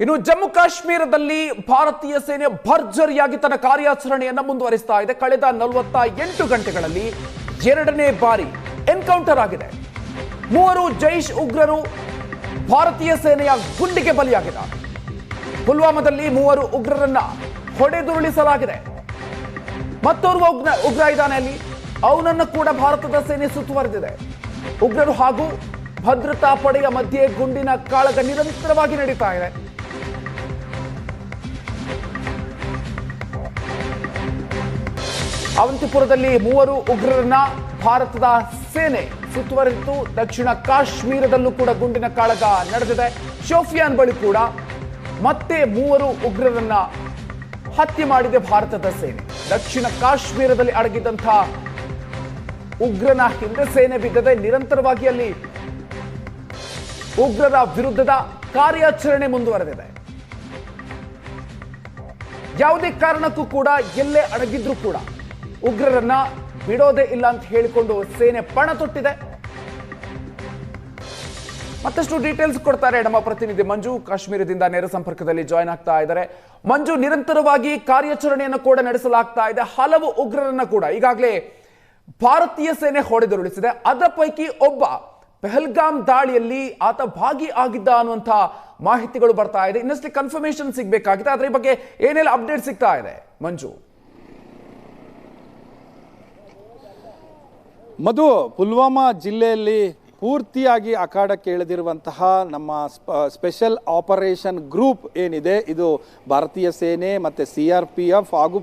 ಇನ್ನು ಜಮ್ಮು ಕಾಶ್ಮೀರದಲ್ಲಿ ಭಾರತೀಯ ಸೇನೆ ಭರ್ಜರಿಯಾಗಿ ತನ್ನ ಕಾರ್ಯಾಚರಣೆಯನ್ನು ಮುಂದುವರಿಸ್ತಾ ಇದೆ. ಕಳೆದ ನಲವತ್ತ ಎಂಟು ಗಂಟೆಗಳಲ್ಲಿ ಎರಡನೇ ಬಾರಿ ಎನ್ಕೌಂಟರ್ ಆಗಿದೆ. ಮೂವರು ಜೈಷ್ ಉಗ್ರರು ಭಾರತೀಯ ಸೇನೆಯ ಗುಂಡಿಗೆ ಬಲಿಯಾಗಿದ್ದಾರೆ. ಪುಲ್ವಾಮಾದಲ್ಲಿ ಮೂವರು ಉಗ್ರರನ್ನ ಹೊಡೆದುರುಳಿಸಲಾಗಿದೆ. ಮತ್ತೋರ್ವ ಉಗ್ರ ಉಗ್ರ ಇದ್ದಾನೆ ಅಲ್ಲಿ. ಅವನನ್ನು ಕೂಡ ಭಾರತದ ಸೇನೆ ಸುತ್ತುವರೆದಿದೆ. ಉಗ್ರರು ಹಾಗೂ ಭದ್ರತಾ ಪಡೆಯ ಮಧ್ಯೆ ಗುಂಡಿನ ಕಾಳಗ ನಿರಂತರವಾಗಿ ನಡೀತಾ ಇದೆ. ಅವಂತಿಪುರದಲ್ಲಿ ಮೂವರು ಉಗ್ರರನ್ನ ಭಾರತದ ಸೇನೆ ಸುತ್ತುವರಿತು ದಕ್ಷಿಣ ಕಾಶ್ಮೀರದಲ್ಲೂ ಕೂಡ ಗುಂಡಿನ ಕಾಳಗ ನಡೆದಿದೆ. ಶೋಫಿಯಾನ್ ಬಳಿ ಕೂಡ ಮತ್ತೆ ಮೂವರು ಉಗ್ರರನ್ನ ಹತ್ಯೆ ಮಾಡಿದೆ ಭಾರತದ ಸೇನೆ. ದಕ್ಷಿಣ ಕಾಶ್ಮೀರದಲ್ಲಿ ಅಡಗಿದ್ದಂತಹ ಉಗ್ರನ ಹಿಂದೆ ಸೇನೆ ಬಿದ್ದದೆ, ನಿರಂತರವಾಗಿ ಅಲ್ಲಿ ಉಗ್ರರ ವಿರುದ್ಧದ ಕಾರ್ಯಾಚರಣೆ ಮುಂದುವರೆದಿದೆ. ಯಾವುದೇ ಕಾರಣಕ್ಕೂ ಕೂಡ ಎಲ್ಲೇ ಅಡಗಿದ್ರು ಕೂಡ ಉಗ್ರರನ್ನ ಬಿಡೋದೇ ಇಲ್ಲ ಅಂತ ಹೇಳಿಕೊಂಡು ಸೇನೆ ಪಣ ತೊಟ್ಟಿದೆ. ಮತ್ತಷ್ಟು ಡೀಟೇಲ್ಸ್ ಕೊಡ್ತಾರೆ ನಮ್ಮ ಪ್ರತಿನಿಧಿ ಮಂಜು. ಕಾಶ್ಮೀರದಿಂದ ನೇರ ಸಂಪರ್ಕದಲ್ಲಿ ಜಾಯ್ನ್ ಆಗ್ತಾ ಇದ್ದಾರೆ. ಮಂಜು, ನಿರಂತರವಾಗಿ ಕಾರ್ಯಾಚರಣೆಯನ್ನು ಕೂಡ ನಡೆಸಲಾಗ್ತಾ ಇದೆ. ಹಲವು ಉಗ್ರರನ್ನ ಕೂಡ ಈಗಾಗಲೇ ಭಾರತೀಯ ಸೇನೆ ಹೊಡೆದುರುಳಿಸಿದೆ. ಅದರ ಪೈಕಿ ಒಬ್ಬ ಪೆಹಲ್ಗಾಮ್ ದಾಳಿಯಲ್ಲಿ ಆತ ಭಾಗಿ ಆಗಿದ್ದ ಅನ್ನುವಂಥ ಮಾಹಿತಿಗಳು ಬರ್ತಾ ಇದೆ. ಇನ್ನಷ್ಟು ಕನ್ಫರ್ಮೇಶನ್ ಸಿಗಬೇಕಾಗಿದೆ. ಅದರ ಬಗ್ಗೆ ಏನೆಲ್ಲ ಅಪ್ಡೇಟ್ ಸಿಗ್ತಾ ಇದೆ, ಮಂಜು? ಮಧು ಪುಲ್ವಾಮಾ ಜಿಲ್ಲೆಯಲ್ಲಿ ಪೂರ್ತಿಯಾಗಿ ಅಖಾಡಕ್ಕೆ ಇಳಿದಿರುವಂತಹ ನಮ್ಮ ಸ್ಪ- ಸ್ಪೆಷಲ್ ಆಪರೇಷನ್ ಗ್ರೂಪ್ ಏನಿದೆ, ಇದು ಭಾರತೀಯ ಸೇನೆ ಮತ್ತು ಸಿ ಆರ್ ಪಿ ಎಫ್ ಹಾಗೂ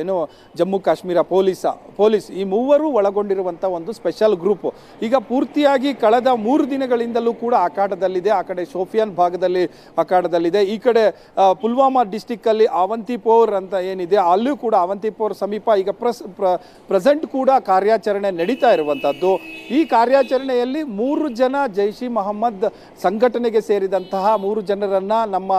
ಏನು ಜಮ್ಮು ಕಾಶ್ಮೀರ ಪೊಲೀಸ, ಪೊಲೀಸ್, ಈ ಮೂವರು ಒಳಗೊಂಡಿರುವಂಥ ಒಂದು ಸ್ಪೆಷಲ್ ಗ್ರೂಪ್. ಈಗ ಪೂರ್ತಿಯಾಗಿ ಕಳೆದ ಮೂರು ದಿನಗಳಿಂದಲೂ ಕೂಡ ಅಖಾಡದಲ್ಲಿದೆ. ಆ ಕಡೆ ಶೋಫಿಯಾನ್ ಭಾಗದಲ್ಲಿ ಅಖಾಡದಲ್ಲಿದೆ. ಈ ಕಡೆ ಪುಲ್ವಾಮಾ ಡಿಸ್ಟಿಕ್ಕಲ್ಲಿ ಅವಂತಿಪೋರ್ ಅಂತ ಏನಿದೆ, ಅಲ್ಲೂ ಕೂಡ ಅವಂತಿಪೋರ್ ಸಮೀಪ ಈಗ ಪ್ರಸ್, ಪ್ರ- ಪ್ರೆಸೆಂಟ್ ಕೂಡ ಕಾರ್ಯಾಚರಣೆ ನಡೀತಾ ಇರುವಂಥದ್ದು ಈ ಕಾರ್ಯಾಚರಣೆಯಲ್ಲಿ ಮೂರು ಜನ ಜೈಷಿ ಮೊಹಮ್ಮದ್ ಸಂಘಟನೆಗೆ ಸೇರಿದಂತಹ ಮೂರು ಜನರನ್ನು ನಮ್ಮ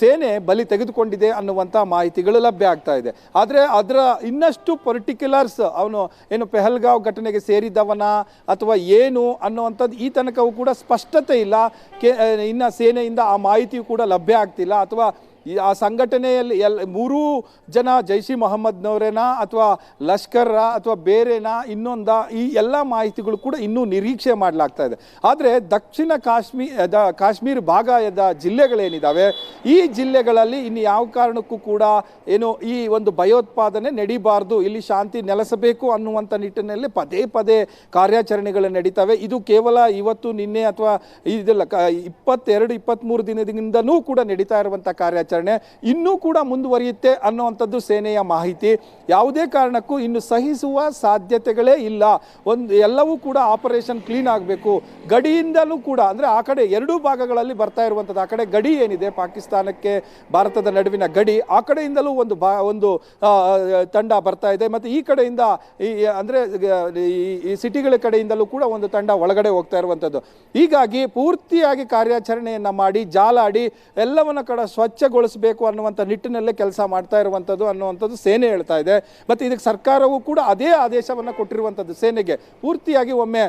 ಸೇನೆ ಬಲಿ ತೆಗೆದುಕೊಂಡಿದೆ ಅನ್ನುವಂಥ ಮಾಹಿತಿಗಳು ಲಭ್ಯ ಆಗ್ತಾ ಇದೆ. ಆದರೆ ಅದರ ಇನ್ನಷ್ಟು ಪರ್ಟಿಕ್ಯುಲರ್ಸ್ ಅವನು ಏನು ಪೆಹಲ್ಗಾವ್ ಘಟನೆಗೆ ಸೇರಿದವನ ಅಥವಾ ಏನು ಅನ್ನುವಂಥದ್ದು ಈ ತನಕವೂ ಕೂಡ ಸ್ಪಷ್ಟತೆ ಇಲ್ಲ. ಕೆ, ಇನ್ನು ಸೇನೆಯಿಂದ ಆ ಮಾಹಿತಿಯು ಕೂಡ ಲಭ್ಯ ಆಗ್ತಿಲ್ಲ ಅಥವಾ ಈ ಆ ಸಂಘಟನೆಯಲ್ಲಿ ಎಲ್ ಮೂರೂ ಜನ ಜೈಷಿ ಮೊಹಮ್ಮದ್ನವರೇನಾ ಅಥವಾ ಲಷ್ಕರ ಅಥವಾ ಬೇರೆನಾ ಇನ್ನೊಂದ ಈ ಎಲ್ಲ ಮಾಹಿತಿಗಳು ಕೂಡ ಇನ್ನೂ ನಿರೀಕ್ಷೆ ಮಾಡಲಾಗ್ತಾ ಇದೆ. ಆದರೆ ದಕ್ಷಿಣ ಕಾಶ್ಮೀರ ಕಾಶ್ಮೀರ ಭಾಗದ ಜಿಲ್ಲೆಗಳೇನಿದ್ದಾವೆ ಈ ಜಿಲ್ಲೆಗಳಲ್ಲಿ ಇನ್ನು ಯಾವ ಕಾರಣಕ್ಕೂ ಕೂಡ ಏನು ಈ ಒಂದು ಭಯೋತ್ಪಾದನೆ ನಡೀಬಾರ್ದು, ಇಲ್ಲಿ ಶಾಂತಿ ನೆಲೆಸಬೇಕು ಅನ್ನುವಂಥ ನಿಟ್ಟಿನಲ್ಲಿ ಪದೇ ಪದೇ ಕಾರ್ಯಾಚರಣೆಗಳು ನಡೀತವೆ. ಇದು ಕೇವಲ ಇವತ್ತು ನಿನ್ನೆ ಅಥವಾ ಇದೆಲ್ಲ ಇಪ್ಪತ್ತೆರಡು ಇಪ್ಪತ್ತ್ಮೂರು ದಿನದಿಂದನೂ ಕೂಡ ನಡೀತಾ ಇರುವಂಥ ಕಾರ್ಯಾಚರಣೆ. ಇನ್ನೂ ಕೂಡ ಮುಂದುವರಿಯುತ್ತೆ ಅನ್ನುವಂಥದ್ದು ಸೇನೆಯ ಮಾಹಿತಿ. ಯಾವುದೇ ಕಾರಣಕ್ಕೂ ಇನ್ನು ಸಹಿಸುವ ಸಾಧ್ಯತೆಗಳೇ ಇಲ್ಲ. ಒಂದು ಎಲ್ಲವೂ ಕೂಡ ಆಪರೇಷನ್ ಕ್ಲೀನ್ ಆಗಬೇಕು. ಗಡಿಯಿಂದಲೂ ಕೂಡ ಅಂದರೆ ಆ ಕಡೆ ಎರಡೂ ಭಾಗಗಳಲ್ಲಿ ಬರ್ತಾ ಇರುವಂಥದ್ದು. ಆ ಕಡೆ ಗಡಿ ಏನಿದೆ ಪಾಕಿಸ್ತಾನಕ್ಕೆ ಭಾರತದ ನಡುವಿನ ಗಡಿ, ಆ ಕಡೆಯಿಂದಲೂ ಒಂದು ಬಾ ಒಂದು ತಂಡ ಬರ್ತಾ ಇದೆ. ಮತ್ತು ಈ ಕಡೆಯಿಂದ ಈ, ಅಂದರೆ, ಈ ಸಿಟಿಗಳ ಕಡೆಯಿಂದಲೂ ಕೂಡ ಒಂದು ತಂಡ ಒಳಗಡೆ ಹೋಗ್ತಾ ಇರುವಂಥದ್ದು. ಹೀಗಾಗಿ ಪೂರ್ತಿಯಾಗಿ ಕಾರ್ಯಾಚರಣೆಯನ್ನು ಮಾಡಿ, ಜಾಲಾಡಿ, ಎಲ್ಲವನ್ನ ಕಡೆ ಸ್ವಚ್ಛಗೊಳಿಸಬೇಕು ಅನ್ನುವಂಥ ನಿಟ್ಟಿನಲ್ಲೇ ಕೆಲಸ ಮಾಡ್ತಾ ಇರುವಂಥದ್ದು ಅನ್ನುವಂಥದ್ದು ಸೇನೆ ಹೇಳ್ತಾ ಇದೆ. ಮತ್ತು ಇದಕ್ಕೆ ಸರ್ಕಾರವು ಕೂಡ ಅದೇ ಆದೇಶವನ್ನು ಕೊಟ್ಟಿರುವಂಥದ್ದು ಸೇನೆಗೆ. ಪೂರ್ತಿಯಾಗಿ ಒಮ್ಮೆ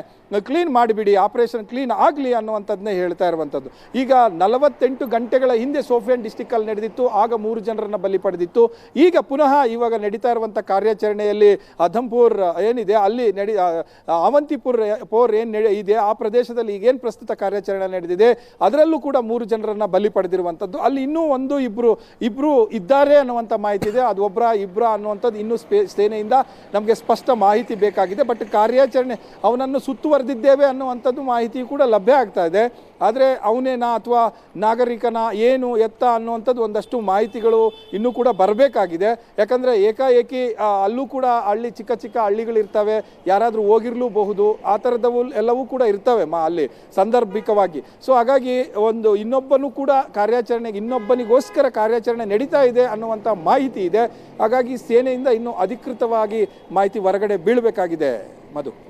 ಕ್ಲೀನ್ ಮಾಡಿಬಿಡಿ ಆಪರೇಷನ್ ಕ್ಲೀನ್ ಆಗಲಿ ಅನ್ನುವಂಥದ್ದನ್ನೇ ಹೇಳ್ತಾ ಇರುವಂಥದ್ದು ಈಗ ನಲವತ್ತೆಂಟು ಗಂಟೆಗಳ ಹಿಂದೆ ಸೋಫಿಯನ್ ಡಿಸ್ಟಿಕ್ಕಲ್ಲಿ ನಡೆದಿತ್ತು, ಆಗ ಮೂರು ಜನರನ್ನು ಬಲಿ ಪಡೆದಿತ್ತು. ಈಗ ಪುನಃ ಇವಾಗ ನಡೀತಾ ಇರುವಂಥ ಕಾರ್ಯಾಚರಣೆಯಲ್ಲಿ ಅಧಂಪುರ್ ಏನಿದೆ, ಅಲ್ಲಿ ನಡಿ ಅವಂತಿಪುರ್ ಪೋರ್ ಏನು ಇದೆ, ಆ ಪ್ರದೇಶದಲ್ಲಿ ಈಗೇನು ಪ್ರಸ್ತುತ ಕಾರ್ಯಾಚರಣೆ ನಡೆದಿದೆ, ಅದರಲ್ಲೂ ಕೂಡ ಮೂರು ಜನರನ್ನು ಬಲಿ ಪಡೆದಿರುವಂಥದ್ದು ಅಲ್ಲಿ ಇನ್ನೂ ಒಂದು ಇಬ್ಬರು ಇಬ್ಬರು ಇದ್ದಾರೆ ಅನ್ನುವಂಥ ಮಾಹಿತಿ ಇದೆ. ಅದು ಒಬ್ಬರ ಇಬ್ಬರ ಅನ್ನುವಂಥದ್ದು ಇನ್ನೂ ಸ್ಪೇ, ಸೇನೆಯಿಂದ ನಮಗೆ ಸ್ಪಷ್ಟ ಮಾಹಿತಿ ಬೇಕಾಗಿದೆ. ಬಟ್ ಕಾರ್ಯಾಚರಣೆ, ಅವನನ್ನು ಸುತ್ತುವರೆದಿದ್ದೇವೆ ಅನ್ನುವಂಥದ್ದು ಮಾಹಿತಿ ಕೂಡ ಲಭ್ಯ ಆಗ್ತಾ ಇದೆ. ಆದರೆ ಅವನೇನಾ ಅಥವಾ ನಾಗರಿಕನ ಏನು ಎತ್ತ ಅನ್ನುವಂಥದ್ದು ಒಂದಷ್ಟು ಮಾಹಿತಿಗಳು ಇನ್ನೂ ಕೂಡ ಬರಬೇಕಾಗಿದೆ. ಯಾಕಂದರೆ ಏಕಾಏಕಿ ಅಲ್ಲೂ ಕೂಡ ಹಳ್ಳಿ ಚಿಕ್ಕ ಚಿಕ್ಕ ಹಳ್ಳಿಗಳಿರ್ತವೆ, ಯಾರಾದರೂ ಹೋಗಿರಲೂಬಹುದು, ಆ ಥರದವು ಎಲ್ಲವೂ ಕೂಡ ಇರ್ತವೆ ಮಾ, ಅಲ್ಲಿ ಸಂದರ್ಭಿಕವಾಗಿ. ಸೊ ಹಾಗಾಗಿ ಒಂದು ಇನ್ನೊಬ್ಬನು ಕೂಡ ಕಾರ್ಯಾಚರಣೆಗೆ, ಇನ್ನೊಬ್ಬನಿಗೋಸ್ಕರ ಕಾರ್ಯಾಚರಣೆ ನಡೀತಾ ಇದೆ ಅನ್ನುವಂಥ ಮಾಹಿತಿ ಇದೆ. ಹಾಗಾಗಿ ಸೇನೆಯಿಂದ ಇನ್ನೂ ಅಧಿಕೃತವಾಗಿ ಮಾಹಿತಿ ಹೊರಗಡೆ ಬೀಳಬೇಕಾಗಿದೆ. ಮಧು.